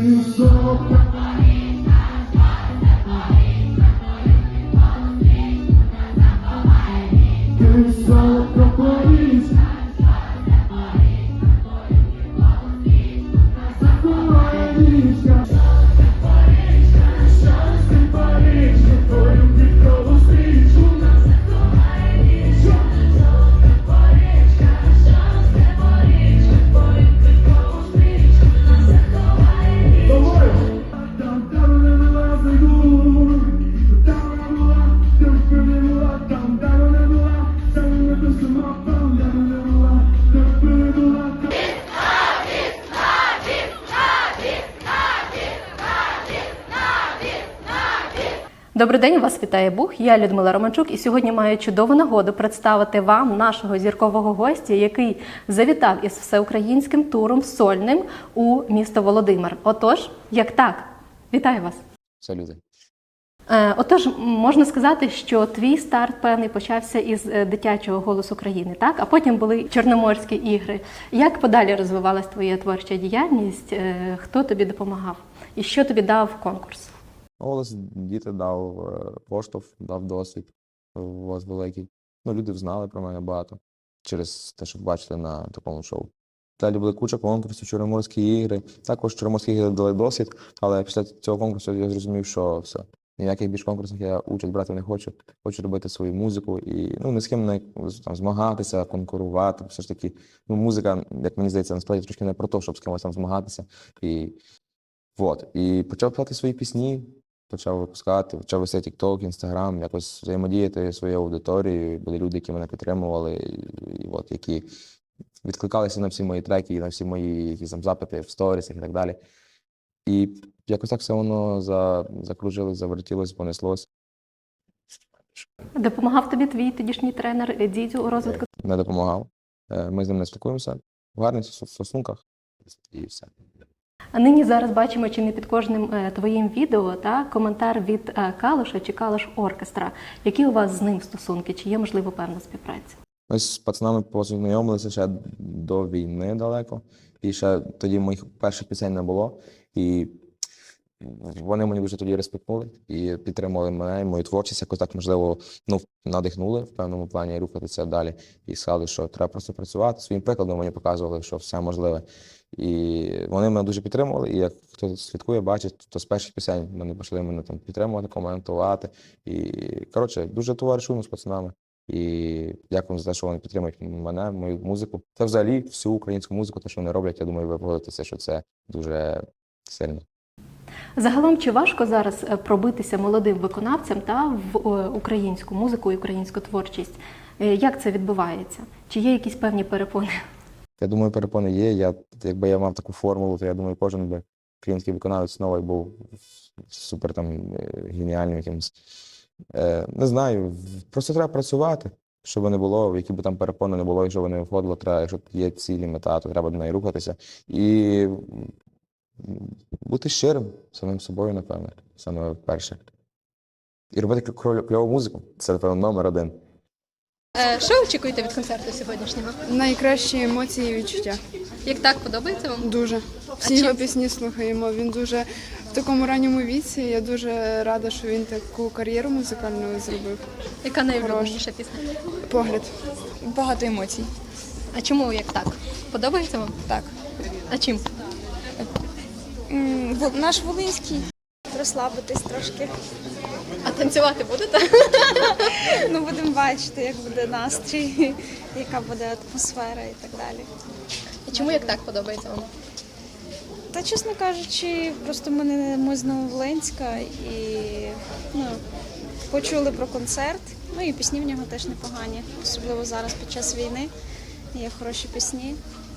que eu sou Добрий день, вас вітає Бух. Я Людмила Романчук, і сьогодні маю чудову нагоду представити вам нашого зіркового гостя, який завітав із всеукраїнським туром сольним у місто Володимир. Отож, як так, вітаю вас. Салюти. Е, Отож, можна сказати, що твій старт певний почався із е, дитячого голосу країни, так? А потім були Чорноморські ігри. Як подалі розвивалась твоя творча діяльність? Е, Хто тобі допомагав? І що тобі дав конкурс? Голос діти дав е, поштовх, дав досвід у вас великий. Ну, люди знали про мене багато через те, що бачили на такому шоу. Далі були куча конкурсів, Чорноморські ігри. Також Чорноморські ігри дали досвід, але після цього конкурсу я зрозумів, що все. Ніяких більш конкурсів я участь брати не хочу. Хочу робити свою музику і ну, ні з ким не там, змагатися, конкурувати. Все ж таки, ну, музика, як мені здається, насправді трошки не про те, щоб з кимось там змагатися. І, вот. і почав писати свої пісні, почав випускати, почав вести TikTok, Instagram, якось взаємодіяти своєю аудиторією. Були люди, які мене підтримували, і, от, які відкликалися на всі мої треки, на всі мої якісь там запити в сторісах і так далі. І якось так все воно за, закружилось, завертілось, понеслось. Допомагав тобі твій тодішній тренер Дідю у розвитку? Не допомагав. Е, Ми з ним не спілкуємося в гарних стосунках і все. А нині зараз бачимо, чи не під кожним е, твоїм відео та коментар від е, Калуша чи Калуш Оркестра. Які у вас з ним стосунки? Чи є можливо певна співпраця? Ми з пацанами познайомилися ще до війни далеко, і ще тоді моїх перших пісень не було. І вони мені дуже тоді респектнули і підтримували мене, і мою творчість якось так, можливо, ну, надихнули в певному плані рухатися далі. І сказали, що треба просто працювати. Своїм прикладом мені показували, що все можливе. І вони мене дуже підтримували. І як хто слідкує, бачить, то з перших пісень вони почали мене там підтримувати, коментувати. І коротше, дуже товаришуємо з пацанами. І дякую за те, що вони підтримують мене, мою музику. Та взагалі всю українську музику, те, що вони роблять, я думаю, ви погодитеся, що це дуже сильно. Загалом, чи важко зараз е, пробитися молодим виконавцям та в е, українську музику і українську творчість? Е, Як це відбувається? Чи є якісь певні перепони? Я думаю, перепони є. Я, якби я мав таку формулу, то я думаю, кожен би український виконавець новий був супер там геніальним якимось. Не знаю, просто треба працювати, щоб не було, які б там перепони не було, якщо вони виходило, треба, якщо є цілі мета, то треба до неї рухатися. І бути щирим самим собою, напевне, саме перше. І робити кльову музику. Це, напевно, номер один. Е, Що очікуєте від концерту сьогоднішнього? Найкращі емоції і відчуття. Як так подобається вам? Дуже. Всі його пісні слухаємо. Він дуже в такому ранньому віці. Я дуже рада, що він таку кар'єру музикальну зробив. Яка найулюбленіша пісня? Погляд. Багато емоцій. А чому як так? Подобається вам? Так. А чим? Наш Волинський. Розслабитись трошки. А танцювати будете? Ну, будемо бачити, як буде настрій, яка буде атмосфера і так далі. І чому як так подобається вам? Та, чесно кажучи, просто ми не ми з Нововоленська і ну, почули про концерт. Ну і пісні в нього теж непогані, особливо зараз під час війни. Є хороші пісні.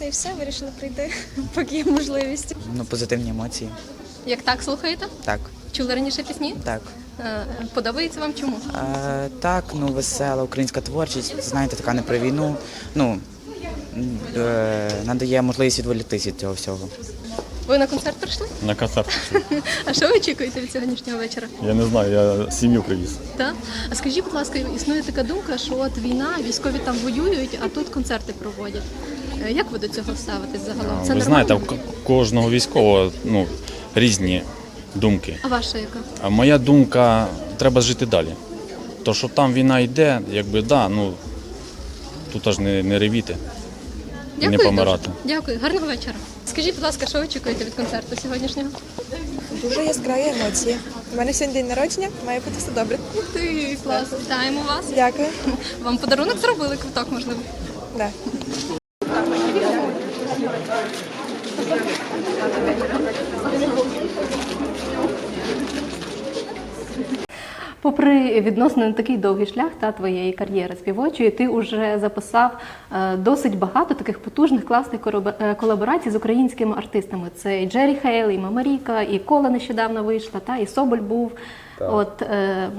Та й все, вирішили прийти, поки є можливість. Ну, позитивні емоції. Як так слухаєте? Так, Чули раніше пісні? так. Е, Подобається вам чому? Е, так, ну весела українська творчість, знаєте, така не про війну. Ну е, надає можливість відволіктися від цього всього. Ви на концерт прийшли? На концерт. А що ви очікуєте від сьогоднішнього вечора? Я не знаю, я сім'ю привіз. Так? А скажіть, будь ласка, існує така думка, що от війна, військові там воюють, а тут концерти проводять. Е, Як ви до цього ставитесь загалом? Це Ви нормально? знаєте, у к- кожного військового ну, різні думки. А ваша яка? А моя думка, треба жити далі. То, що там війна йде, якби да, ну тут аж не, не ревіти. І не помирати. дуже. Дякую, гарного вечора. Скажіть, будь ласка, що ви очікуєте від концерту сьогоднішнього? Дуже яскраві емоції. У мене сьогодні день народження, має бути все добре. Ух ти, клас. Вітаємо вас. Дякую. Вам подарунок зробили квиток, можливо. Да. Попри відносно не такий довгий шлях та твоєї кар'єри співочої, ти вже записав е, досить багато таких потужних класних е, колаборацій з українськими артистами. Це і Джері Хейл, і Мамаріка, і Кола нещодавно вийшла, та і Соболь був. Так. От е,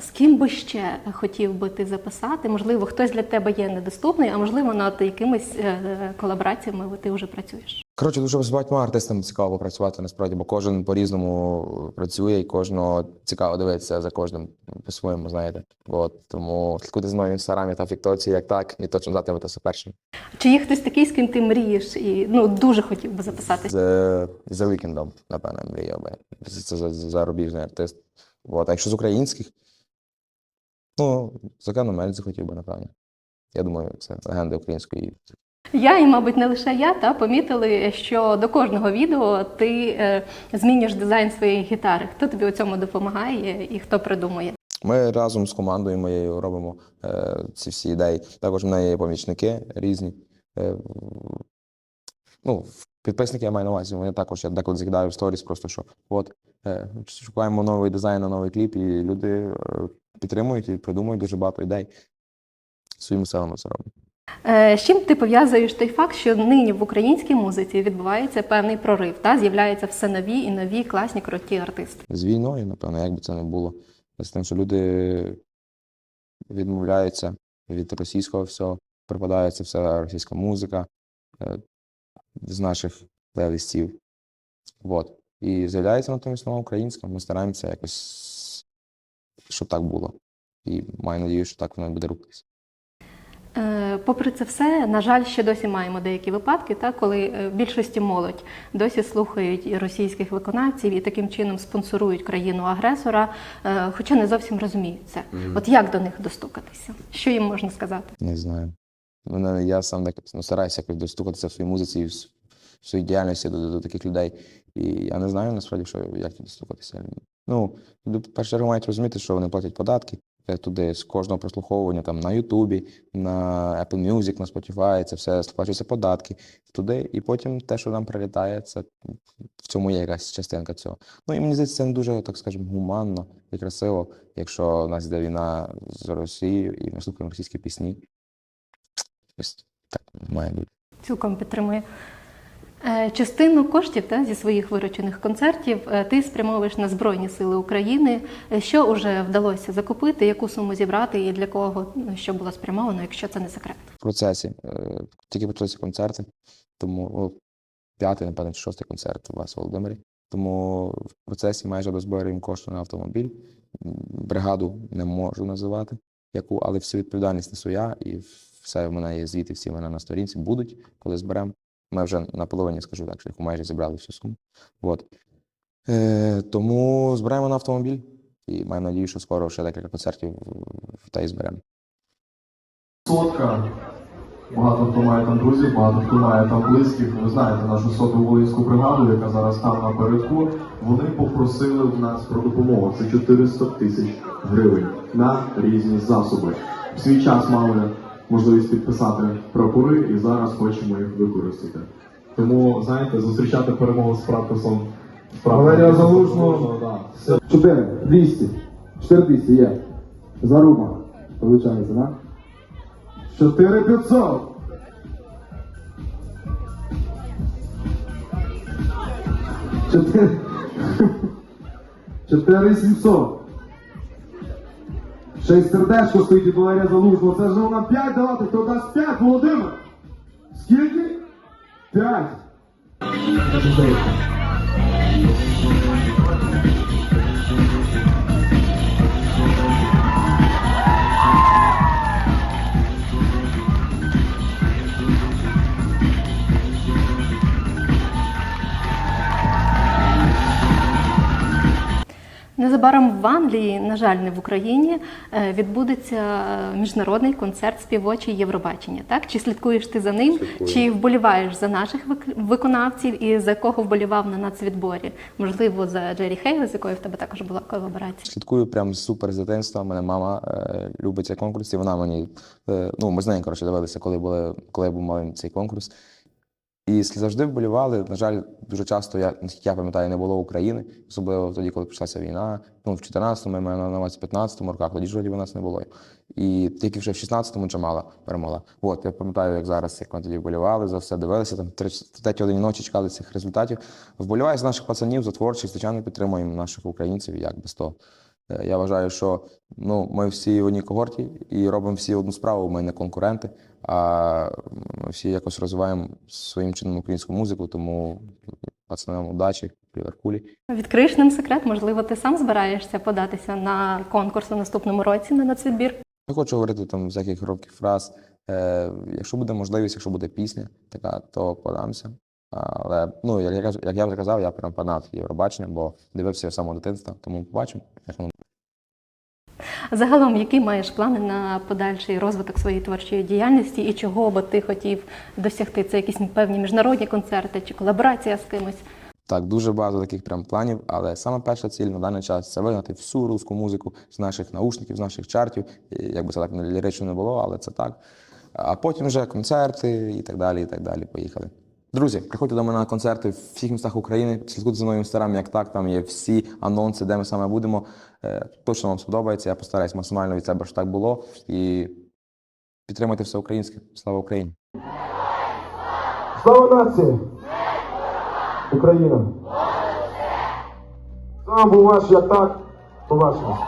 з ким би ще хотів би ти записати? Можливо, хтось для тебе є недоступний, а можливо, над якимись е, колабораціями ти вже працюєш. Коротше, дуже з багатьма артистами цікаво працювати насправді, бо кожен по-різному працює і кожного цікаво дивитися за кожним по-своєму, знаєте. От тому слідкуйте за мною в інстаграмі та в як так, і точно знатимете першим. Чи є хтось такий, з ким ти мрієш і ну дуже хотів би записатися? З за вікендом, напевно, мріяв би. Це, це за- за- зарубіжний артист. От. А якщо з українських, ну, Закану Мельці хотів би, напевно. Я думаю, це легенда української Я і, мабуть, не лише я, та помітили, що до кожного відео ти е, змінюєш дизайн своєї гітари. Хто тобі у цьому допомагає і хто придумує? Ми разом з командою моєю робимо е, ці всі ідеї. Також в неї є помічники різні. Е, ну, підписники я маю на увазі. Вони також я деколи закидаю в сторіс, просто що от е, шукаємо новий дизайн на новий кліп, і люди е, підтримують і придумують дуже багато ідей. Своїми силами це роблять. Е, з чим ти пов'язуєш той факт, що нині в українській музиці відбувається певний прорив, та з'являються все нові і нові класні круті артисти? З війною, напевно, як би це не було. З тим, що люди відмовляються від російського всього, припадається вся російська музика е, з наших плейлистів. Вот. І з'являється натомість нова українська. Ми стараємося якось, щоб так було. І маю надію, що так воно буде рухатися. Е, Попри це все, на жаль, ще досі маємо деякі випадки, та, коли е, в більшості молодь досі слухають і російських виконавців і таким чином спонсорують країну-агресора, е, хоча не зовсім розуміють це. От як до них достукатися? Що їм можна сказати? Не знаю. Мене, я сам так, ну, стараюся якось достукатися в своїй музиці і в своїй діяльності до, до, до таких людей. І я не знаю насправді, що, як тут достукатися. Ну, чергу мають розуміти, що вони платять податки е, туди з кожного прослуховування там на Ютубі, на Apple Music, на Spotify, це все сплачуються податки туди, і потім те, що нам прилітає, це в цьому є якась частинка цього. Ну і мені здається, це не дуже, так скажемо, гуманно і красиво, якщо у нас йде війна з Росією і ми слухаємо російські пісні. Ось так має бути. Цілком підтримує. Е, Частину коштів та, зі своїх виручених концертів е, ти спрямовуєш на Збройні Сили України. Е, Що вже вдалося закупити, яку суму зібрати і для кого ну, що було спрямовано, якщо це не секрет? В процесі тільки почалися концерти, тому п'ятий, напевно, чи шостий концерт у вас в Володимирі. Тому в процесі майже дозбираємо кошти на автомобіль. Бригаду не можу називати, яку, але всю відповідальність несу я, і все в мене є звіти, всі мене на сторінці будуть, коли зберемо. Ми вже на половині, скажу так, шляху майже зібрали всю суму. От. Е, тому збираємо на автомобіль і маю надію, що скоро ще декілька концертів та й зберемо. Сотка. Багато хто має там друзів, багато хто має там близьких. Ви знаєте нашу соту воїнську бригаду, яка зараз там напередку. Вони попросили в нас про допомогу. Це 400 тисяч гривень на різні засоби. В свій час мали можливість підписати прапори і зараз хочемо їх використати. Тому, знаєте, зустрічати перемогу з прапором. Валерія Залужного. да. 4, 200. 4200 є. Заруба. Получається, да? 4500. Чотири. 4700. й сердечко стоїть від Валерія Залужного. Це ж вона 5 давати. Хто дасть 5, Володимир? Скільки? 5. Незабаром в Англії, на жаль, не в Україні, е, відбудеться е, міжнародний концерт співочий Євробачення. Так чи слідкуєш ти за ним, чи вболіваєш за наших виконавців і за кого вболівав на нацвідборі? Можливо, за Джері Хейл, з якою в тебе також була колаборація. Слідкую прям супер з дитинства. Мене мама е, любить цей конкурс, і вона мені. Е, ну, ми з нею коротше дивилися, коли були, коли був малий цей конкурс. І завжди вболівали. На жаль, дуже часто, я, наскільки я пам'ятаю, не було України, особливо тоді, коли почалася війна. Ну, в 14-му, я маю на увазі 15-му роках, тоді ж у нас не було. І тільки вже в 16-му Джамала перемогла. От, я пам'ятаю, як зараз, як ми тоді вболівали, за все дивилися, там третій годині ночі чекали цих результатів. Вболіваю за наших пацанів, за творчих, звичайно, підтримуємо наших українців, як без того. Е, Я вважаю, що ну, ми всі в одній когорті і робимо всі одну справу. Ми не конкуренти, а ми всі якось розвиваємо своїм чином українську музику, тому пацанам удачі в Ліверпулі. Відкриєш нам секрет, можливо, ти сам збираєшся податися на конкурс у наступному році на нацвідбір. Не хочу говорити там всяких громких фраз. Е, якщо буде можливість, якщо буде пісня така, то подамся. Але ну, як я як я вже казав, я прям фанат Євробачення, бо дивився з самого дитинства, тому побачимо, як воно Загалом, які маєш плани на подальший розвиток своєї творчої діяльності і чого би ти хотів досягти? Це якісь певні міжнародні концерти чи колаборація з кимось? Так, дуже багато таких прям планів, але саме перша ціль на даний час це вигнати всю русську музику з наших наушників, з наших чартів. І, Якби це так лірично не було, але це так. А потім вже концерти і так далі. І так далі. Поїхали. Друзі, приходьте до мене на концерти в всіх містах України. Слідкуйте за мною в як так. Там є всі анонси, де ми саме будемо. Е, Точно вам сподобається. Я постараюсь максимально від себе, щоб так було. І підтримуйте все українське. Слава Україні! Слава нації! Україна! Вами був ваш я так. Побачимось.